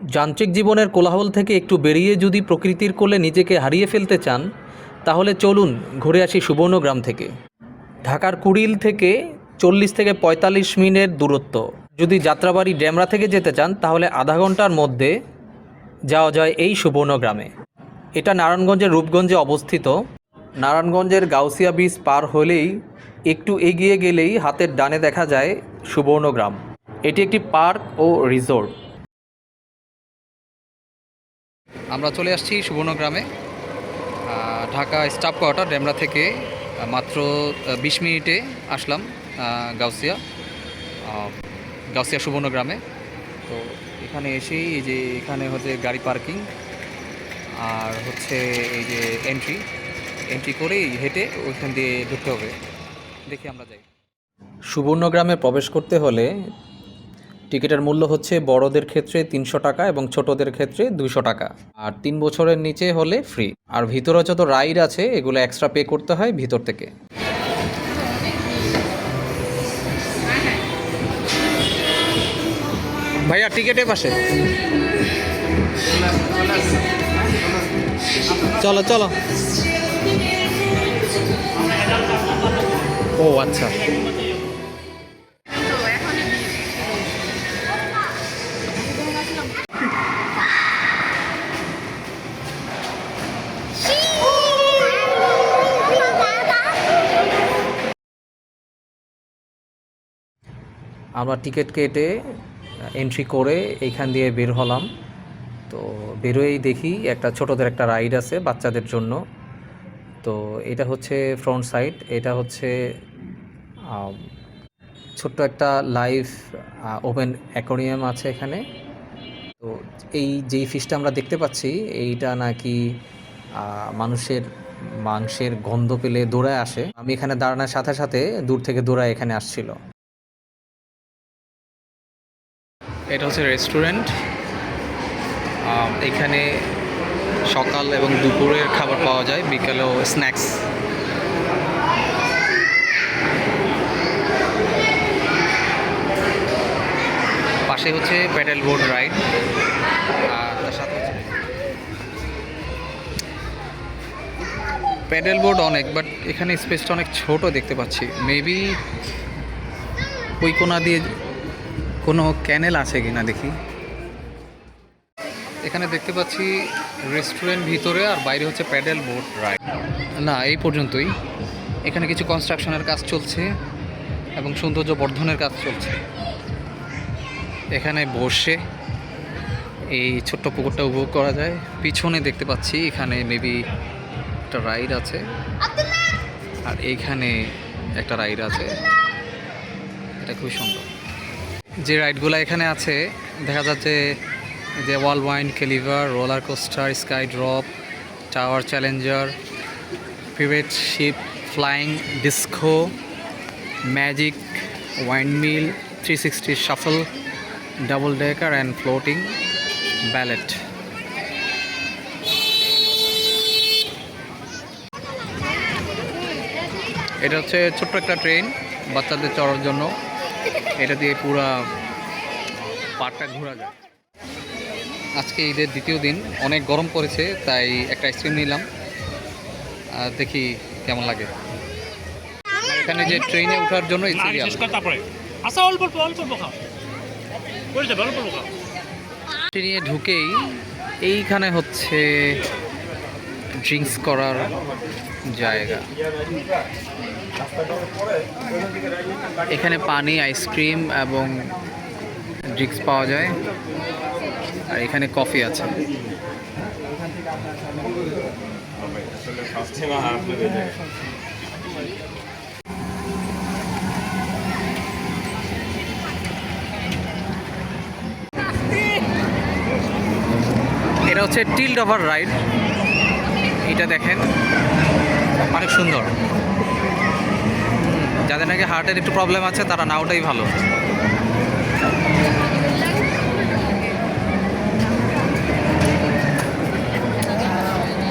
যান্ত্রিক জীবনের কোলাহল থেকে একটু বেরিয়ে যদি প্রকৃতির কোলে নিজেকে হারিয়ে ফেলতে চান, তাহলে চলুন ঘুরে আসি সুবর্ণগ্রাম থেকে। ঢাকার কুড়িল থেকে চল্লিশ থেকে পঁয়তাল্লিশ মিনিটের দূরত্ব। যদি যাত্রাবাড়ি ড্যামরা থেকে যেতে চান, তাহলে আধা ঘণ্টার মধ্যে যাওয়া যায় এই সুবর্ণগ্রামে এটা নারায়ণগঞ্জের রূপগঞ্জে অবস্থিত। নারায়ণগঞ্জের গাউসিয়া ব্রিজ পার হলেই একটু এগিয়ে গেলেই হাতের ডানে দেখা যায় সুবর্ণগ্রাম এটি একটি পার্ক ও রিসোর্ট। আমরা চলে আসছি সুবর্ণগ্রামে ঢাকা স্টাফ কোয়ার্টার, ডেমরা থেকে মাত্র বিশ মিনিটে আসলাম গাউসিয়া গাউসিয়া সুবর্ণগ্রামে তো এখানে এসেই এই যে এখানে হচ্ছে গাড়ি পার্কিং, আর হচ্ছে এই যে এন্ট্রি এন্ট্রি করেই হেঁটে ওইখান দিয়ে ঢুকতে হবে। দেখি আমরা যাই। সুবর্ণগ্রামে প্রবেশ করতে হলে টিকিটের মূল্য হচ্ছে বড়দের ক্ষেত্রে তিনশো টাকা এবং ছোটদের ক্ষেত্রে দুশো টাকা। আর তিন বছরের নিচে হলে ফ্রি। আর ভিতরে যত রাইড আছে, এগুলো এক্সট্রা পে করতে হয় ভিতর থেকে। ভাইয়া, টিকিটের পাশে। চলো চলো। ও আচ্ছা। আমরা টিকিট কেটে এন্ট্রি করে এইখান দিয়ে বের হলাম। তো বেরোয়েই দেখি একটা ছোটদের একটা রাইড আছে বাচ্চাদের জন্য। তো এটা হচ্ছে ফ্রন্ট সাইড এটা হচ্ছে ছোট্ট একটা লাইভ ওপেন অ্যাকোরিয়াম আছে এখানে। তো এই যেই ফিশটা আমরা দেখতে পাচ্ছি, এইটা নাকি মানুষের মাংসের গন্ধ পেলে দৌড়ায় আসে। আমি এখানে দাঁড়ানোর সাথে সাথে দূর থেকে দৌড়ায় এখানে আসছিল। এটা হচ্ছে রেস্টুরেন্ট। এখানে সকাল এবং দুপুরের খাবার পাওয়া যায়, বিকেলেও স্ন্যাক্স। পাশে হচ্ছে প্যাডেল বোর্ড রাইড তার সাথে হচ্ছে প্যাডেল বোর্ড অনেক বাট এখানে স্পেসটা অনেক ছোট দেখতে পাচ্ছি। মেবি ওই কোনা দিয়ে কোনো ক্যানেল আছে কিনা দেখি। এখানে দেখতে পাচ্ছি রেস্টুরেন্ট ভিতরে আর বাইরে হচ্ছে প্যাডেল বোট রাইড। না এই পর্যন্তই। এখানে কিছু কনস্ট্রাকশনের কাজ চলছে এবং সৌন্দর্য বর্ধনের কাজ চলছে। এখানে বসে এই ছোট্ট পুকুরটা উপভোগ করা যায়। পিছনে দেখতে পাচ্ছি এখানে মেবি একটা রাইড আছে। আর এইখানে একটা রাইড আছে। এটা খুবই সুন্দর। যে রাইডগুলো এখানে আছে, দেখা যাচ্ছে যে wall wind কেলিভার roller coaster, sky drop, tower challenger private ship, flying disco, magic windmill three sixty shuffle, double decker and floating ballet. এটা হচ্ছে ছোট্ট একটা ট্রেন বাচ্চাদের চড়ার জন্য। এটা দিয়ে পুরা পার্কটা ঘোরা যায়। আজকে ঈদের দ্বিতীয় দিন অনেক গরম পড়েছে তাই একটা আইসক্রিম নিলাম। আর দেখি কেমন লাগে। এখানে যে ট্রেনে ওঠার জন্য না, আগে সিরিয়াল শেষ কর তারপরে আচ্ছা ঢুকেই এইখানে হচ্ছে ড্রিঙ্কস করার জায়গা। এখানে পানি আইসক্রিম এবং ড্রিঙ্কস পাওয়া যায়। আর এখানে কফি আছে। এটা হচ্ছে টিল্ড ওভার রাইড। এটা দেখেন, অনেক সুন্দর। যাদের নাকি হার্টের একটু প্রবলেম আছে, তারা না ওটাই ভালো।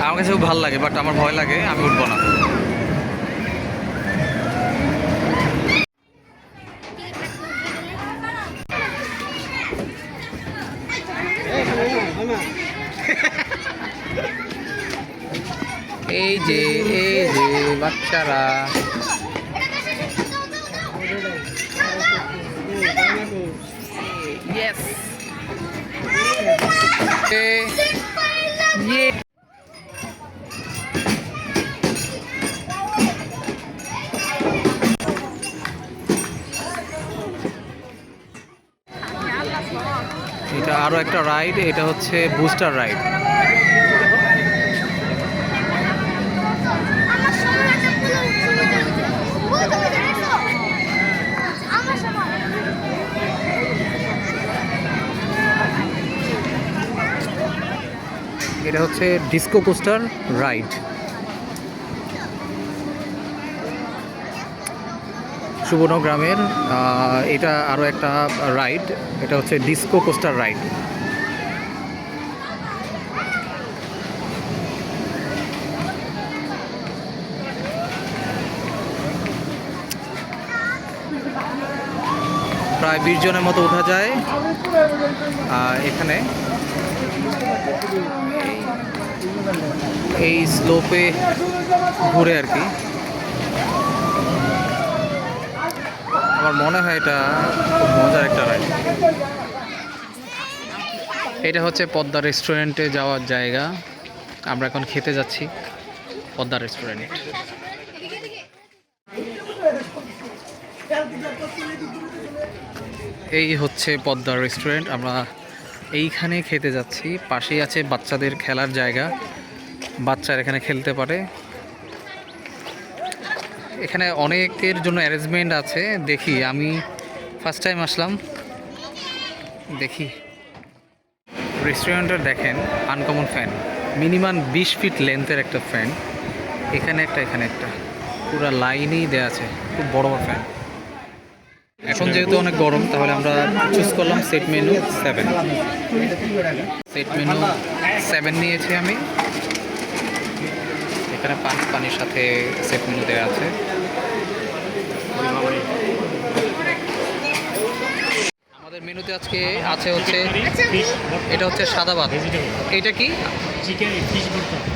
আমার কাছে খুব ভালো লাগে বাট আমার ভয় লাগে, আমি উঠবো না। এই যে এই যে বাচ্চারা। ইয়েস ইয়ে এটা আরও একটা রাইড এটা হচ্ছে বুস্টার রাইড এটা হচ্ছে ডিস্কো কোস্টার রাইড সুবর্ণ গ্রামের এটা আরও একটা রাইড এটা হচ্ছে ডিস্কো কোস্টার রাইড প্রায় বিশ জনের মতো ওঠা যায় এখানে। এই স্লোপে ঘুরে আর কি। আমার মনে হয় এটা খুব মজার একটা রাইড এটা হচ্ছে পদ্মা রেস্টুরেন্টে যাওয়ার জায়গা। আমরা এখন খেতে যাচ্ছি পদ্মা রেস্টুরেন্ট এই হচ্ছে পদ্মা রেস্টুরেন্ট আমরা এইখানে খেতে যাচ্ছি। পাশেই আছে বাচ্চাদের খেলার জায়গা। বাচ্চারা এখানে খেলতে পারে। এখানে অনেকের জন্য অ্যারেঞ্জমেন্ট আছে। দেখি, আমি ফার্স্ট টাইম আসলাম। দেখি। রেস্টুরেন্টে দেখেন আনকমন ফ্যান মিনিমাম বিশ ফিট লেন্থের একটা ফ্যান এখানে একটা এখানে একটা। পুরো লাইনেই দেওয়া আছে। খুব বড় বড় ফ্যান এখন যেহেতু অনেক গরম, তাহলে আমরা চুজ করলাম set menu seven set menu seven নিয়েছি আমি। এখানে পানি পানির সাথে সেট মেনু দেওয়া আছে। আমাদের মেনুতে আজকে আছে হচ্ছে এটা হচ্ছে সাদা ভাত। এটা কি?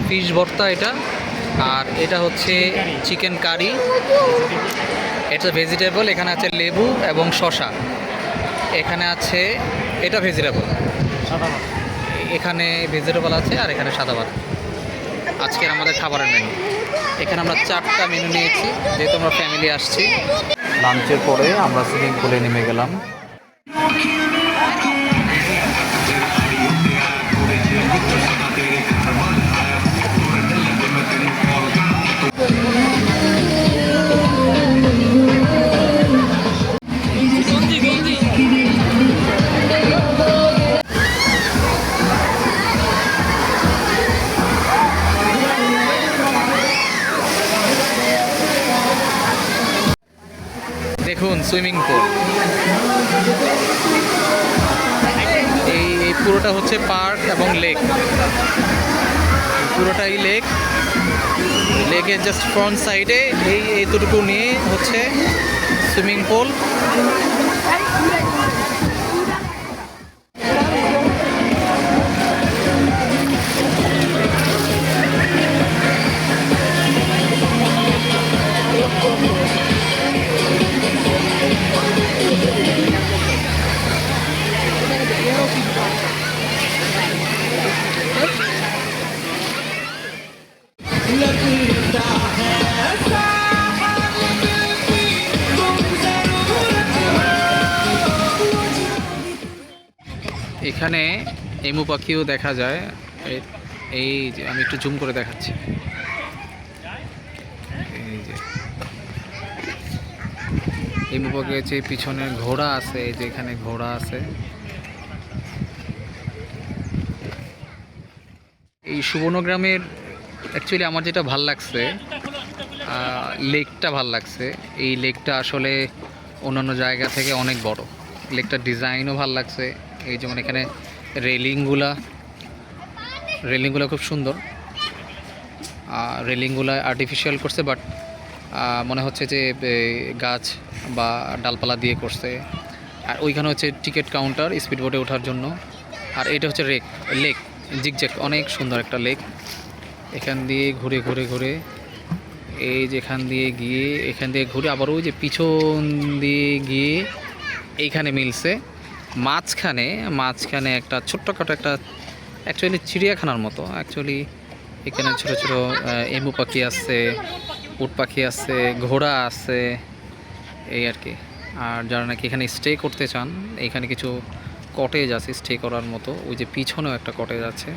ফিশ ভর্তা এটা। আর এটা হচ্ছে চিকেন কারি। এটা ভেজিটেবল এখানে আছে লেবু এবং শসা। এখানে আছে এটা ভেজিটেবল। এখানে ভেজিটেবল আছে আর এখানে সাদা ভাত। আজকের আমাদের খাবারের মেনু এখানে আমরা চারটা মেনু নিয়েছি, যেহেতু আমরা ফ্যামিলি আসছি। লাঞ্চের পরে আমরা সুইমিং পুলে নেমে গেলাম। Swimming pool. এই এই পুরোটা হচ্ছে পার্ক এবং লেক। পুরোটাই লেক। লেকের জাস্ট ফ্রন্ট সাইডে এই এইটুকু নিয়ে হচ্ছে সুইমিং পুল। এখানে এমু পাখিও দেখা যায়। এই- যে আমি একটু জুম করে দেখাচ্ছি। এই যে। এমু পাখি হচ্ছে পিছনে ঘোড়া আছে, এই যে এখানে ঘোড়া আছে। এই সুবর্ণগ্রামের অ্যাকচুয়ালি আমার যেটা ভালো লাগছে লেকটা ভালো লাগছে। এই লেকটা আসলে অন্যান্য জায়গা থেকে অনেক বড়। লেকটার ডিজাইনও ভালো লাগছে। এই যেমন এখানে রেলিংগুলা, রেলিংগুলো খুব সুন্দর। রেলিংগুলো আর্টিফিশিয়াল করছে বাট মনে হচ্ছে যে গাছ বা ডালপালা দিয়ে করছে। আর ওইখানে হচ্ছে টিকিট কাউন্টার স্পিড বোটে ওঠার জন্য। আর এটা হচ্ছে রেক লেক জিগজ্যাক অনেক সুন্দর একটা লেক এখান দিয়ে ঘুরে ঘুরে ঘুরে, এই যেখান দিয়ে গিয়ে, এখান দিয়ে ঘুরে আবার ওই যে পিছন দিয়ে গিয়ে এইখানে মিলছে। মাঝখানে মাঝখানে একটা ছোট্টখাটো একটা অ্যাকচুয়ালি চিড়িয়াখানার মতো। অ্যাকচুয়ালি এখানে ছোট ছোট এমু পাখি আছে উট পাখি আছে ঘোড়া আছে এই আর কি। আর যারা নাকি এখানে স্টে করতে চান, এখানে কিছু কটেজ আছে স্টে করার মতো। ওই যে পিছনেও একটা কটেজ আছে।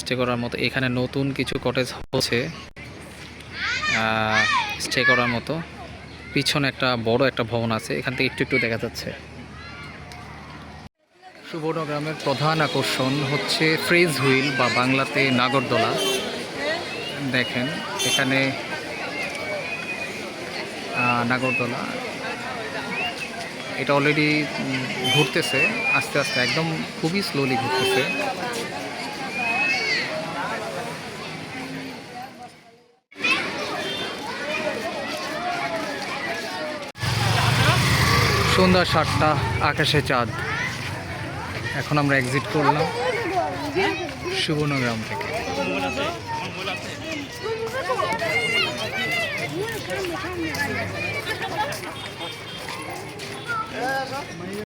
স্টে করার মতো। এখানে নতুন কিছু কটেজ হচ্ছে স্টে করার মতো। পিছনে একটা বড় একটা ভবন আছে। এখান থেকে একটু একটু দেখা যাচ্ছে। সুবর্ণগ্রামের প্রধান আকর্ষণ হচ্ছে ফ্রেজ হুইল বা বাংলাতে নাগরদোলা। দেখেন, এখানে নাগরদোলা। এটা অলরেডি ঘুরতেছে, আস্তে আস্তে, একদম খুবই স্লোলি ঘুরতেছে। সন্ধ্যা সাতটা, আকাশে চাঁদ। এখন আমরা এক্সিট করলাম সুবর্ণগ্রাম থেকে।